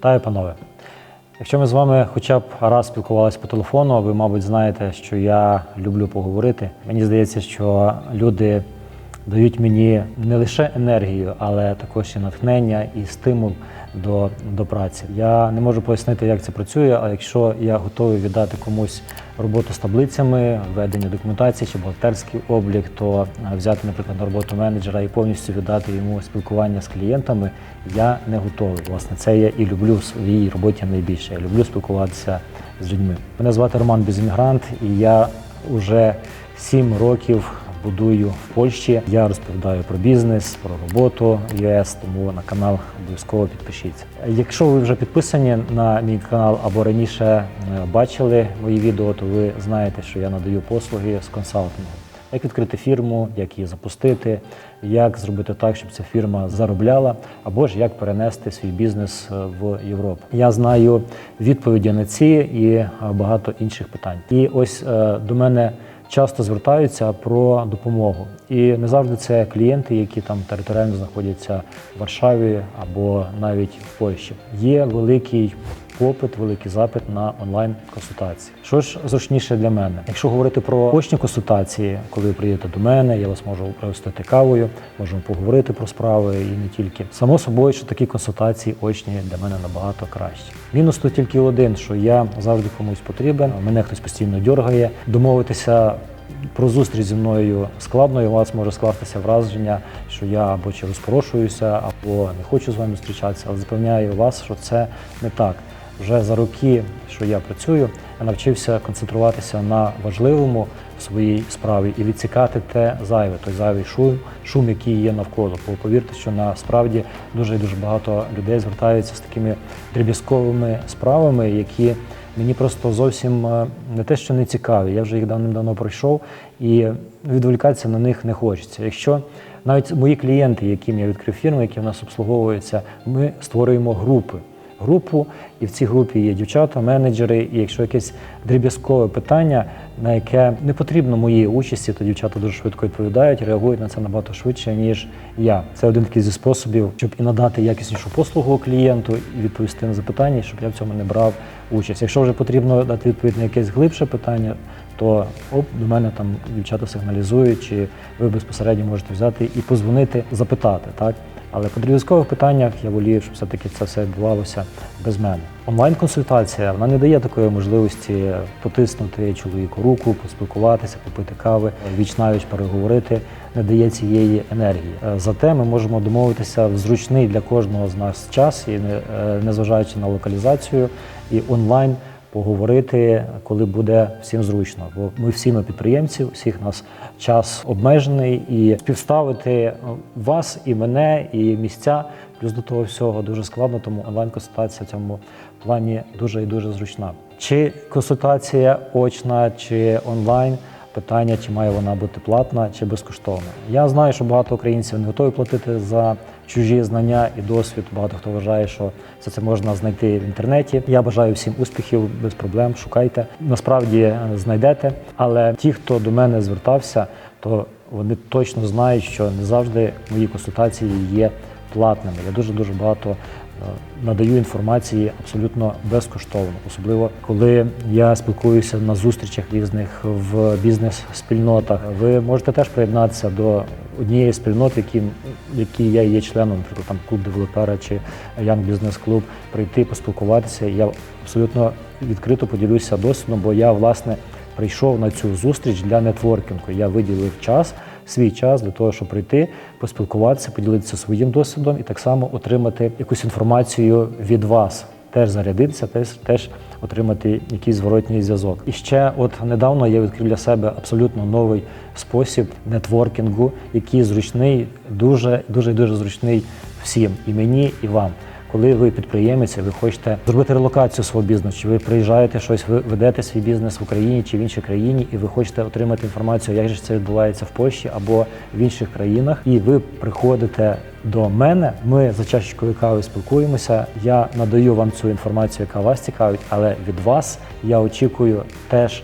Вітаю, панове. Якщо ми з вами хоча б раз спілкувалися по телефону, ви, мабуть, знаєте, що я люблю поговорити. Мені здається, що люди дають мені не лише енергію, але також і натхнення і стимул до, до праці. Я не можу пояснити, як це працює, але якщо я готовий віддати комусь роботу з таблицями, ведення документації чи бухгалтерський облік, то е, взяти, наприклад, на роботу менеджера і повністю віддати йому спілкування з клієнтами, я не готовий. Власне, це я і люблю в своїй роботі найбільше. Я люблю спілкуватися з людьми. Мене звати Роман Безіммігрант, і я вже сім років будую в Польщі. Я розповідаю про бізнес, про роботу ЄС, тому на канал обов'язково підпишіться. Якщо ви вже підписані на мій канал або раніше е, бачили мої відео, то ви знаєте, що я надаю послуги з консалтингу. Як відкрити фірму, як її запустити, як зробити так, щоб ця фірма заробляла, або ж як перенести свій бізнес е, в Європу. Я знаю відповіді на ці і е, багато інших питань. І ось до мене часто звертаються про допомогу. І не завжди це клієнти, які там територіально знаходяться в Варшаві або навіть в Польщі. Є великий попит, великий запит на онлайн-консультації. Що ж зручніше для мене? Якщо говорити про очні консультації, коли ви приїдете до мене, я вас можу пригостити кавою, можемо поговорити про справи і не тільки. Само собою, що такі консультації очні для мене набагато краще. Мінус тут тільки один, що я завжди комусь потрібен, мене хтось постійно дергає. Домовитися про зустріч зі мною складно, і у вас може скластися враження, що я або чи розпорошуюся, або не хочу з вами зустрічатися, але запевняю вас, що це не так. Вже за роки, що я працюю, я навчився концентруватися на важливому в своїй справі і відсікати те зайве, той зайвий шум, шум, який є навколо. Бо повірте, що насправді дуже дуже багато людей звертаються з такими дріб'язковими справами, які мені просто зовсім е, не те, що не цікаві. Я вже їх давним-давно пройшов і відволікатися на них не хочеться. Якщо навіть мої клієнти, яким я відкрив фірми, які в нас обслуговуються, ми створюємо групи. Групу, і в цій групі є дівчата, менеджери. І якщо якесь дріб'язкове питання, на яке не потрібно моєї участі, то дівчата дуже швидко відповідають, реагують на це набагато швидше, ніж я. Це один такий зі способів, щоб і надати якіснішу послугу клієнту, і відповісти на запитання, щоб я в цьому не брав участь. Якщо вже потрібно дати відповідь на якесь глибше питання, то оп, до мене там дівчата сигналізують, чи ви безпосередньо можете взяти і позвонити, запитати, так? Але по дріб'язкових питаннях я волію, щоб все-таки це все відбувалося без мене. Онлайн-консультація вона не дає такої можливості потиснути чоловіку руку, поспілкуватися, попити кави, віч навіч переговорити, не дає цієї енергії. Е, Зате ми можемо домовитися в зручний для кожного з нас час, і е, незважаючи на локалізацію, і онлайн поговорити, коли буде всім зручно. Бо ми всі ми підприємці, всіх нас час обмежений, і співставити е, вас і мене, і місця. Плюс до того всього дуже складно, тому онлайн-консультація в цьому плані дуже і дуже зручна. Чи консультація очна, чи онлайн? Питання, чи має вона бути платна чи безкоштовна. Я знаю, що багато українців не готові платити за чужі знання і досвід. Багато хто вважає, що все це можна знайти в інтернеті. Я бажаю всім успіхів без проблем. Шукайте. Насправді е, знайдете. Але ті, хто до мене звертався, то вони точно знають, що не завжди мої консультації є платними. Я дуже дуже багато надаю інформації абсолютно безкоштовно, особливо коли я спілкуюся на зустрічах різних в бізнес-спільнотах. Ви можете теж приєднатися до однієї спільноти, які, які я є членом, наприклад, там клуб девелопера чи Young Business Club, прийти поспілкуватися. Я абсолютно відкрито поділюся досвідом, бо я власне прийшов на цю зустріч для нетворкінгу. Я виділив час, свій час для того, щоб прийти, поспілкуватися, поділитися своїм досвідом і так само отримати якусь інформацію від вас. Теж зарядитися, теж, теж отримати якийсь зворотній зв'язок. І ще, от недавно я відкрив для себе абсолютно новий спосіб нетворкінгу, який зручний, дуже дуже дуже зручний всім, і мені, і вам. Коли ви підприємець, ви хочете зробити релокацію свого бізнесу, чи ви приїжджаєте щось, ви ведете свій бізнес в Україні чи в іншій країні, і ви хочете отримати інформацію, як же це відбувається в Польщі або в інших країнах, і ви приходите до мене. Ми за чашечкою кави спілкуємося. Я надаю вам цю інформацію, яка вас цікавить, але від вас я очікую теж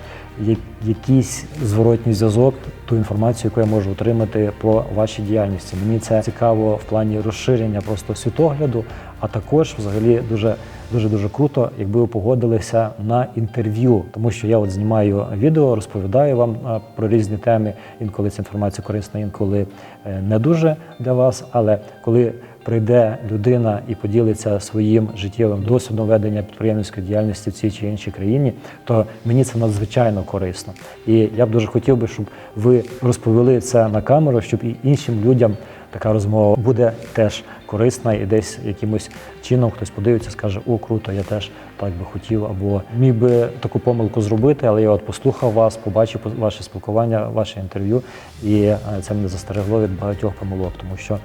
якийсь зворотній зв'язок, ту інформацію, яку я можу отримати по вашій діяльності. Мені це цікаво в плані розширення просто світогляду, а також взагалі дуже дуже дуже круто, якби ви погодилися на інтерв'ю, тому що я от знімаю відео, розповідаю вам про різні теми. Інколи ця інформація корисна, інколи е, не дуже для вас. Але коли прийде людина і поділиться своїм життєвим досвідом ведення підприємницької діяльності в цій чи іншій країні, то мені це надзвичайно корисно. І я б дуже хотів би, щоб ви розповіли це на камеру, щоб і іншим людям така розмова буде теж корисна і десь якимось чином хтось подивиться, скаже: О, круто, я теж так би хотів, або міг би таку помилку зробити, але я от послухав вас, побачив ваше спілкування, ваше інтерв'ю, і е, це мене застерегло від багатьох помилок, тому що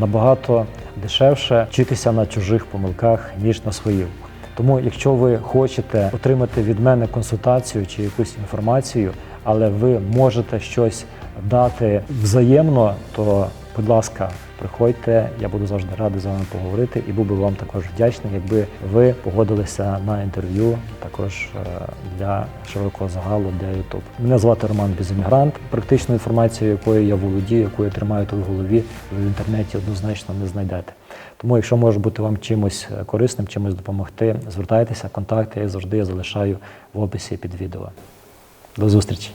набагато дешевше вчитися на чужих помилках, ніж на своїх. Тому, якщо ви хочете отримати від мене консультацію чи якусь інформацію, але ви можете щось дати взаємно, то будь ласка, приходьте, я буду завжди радий з вами поговорити і був би вам також вдячний, якби ви погодилися на інтерв'ю також е, для широкого загалу для YouTube. Мене звати Роман Біземігрант. Практичну інформацію, якою я володію, яку я тримаю тут в голові, в інтернеті однозначно не знайдете. Тому, якщо може бути вам чимось е, корисним, чимось допомогти, звертайтеся, контакти я завжди залишаю в описі під відео. До зустрічі!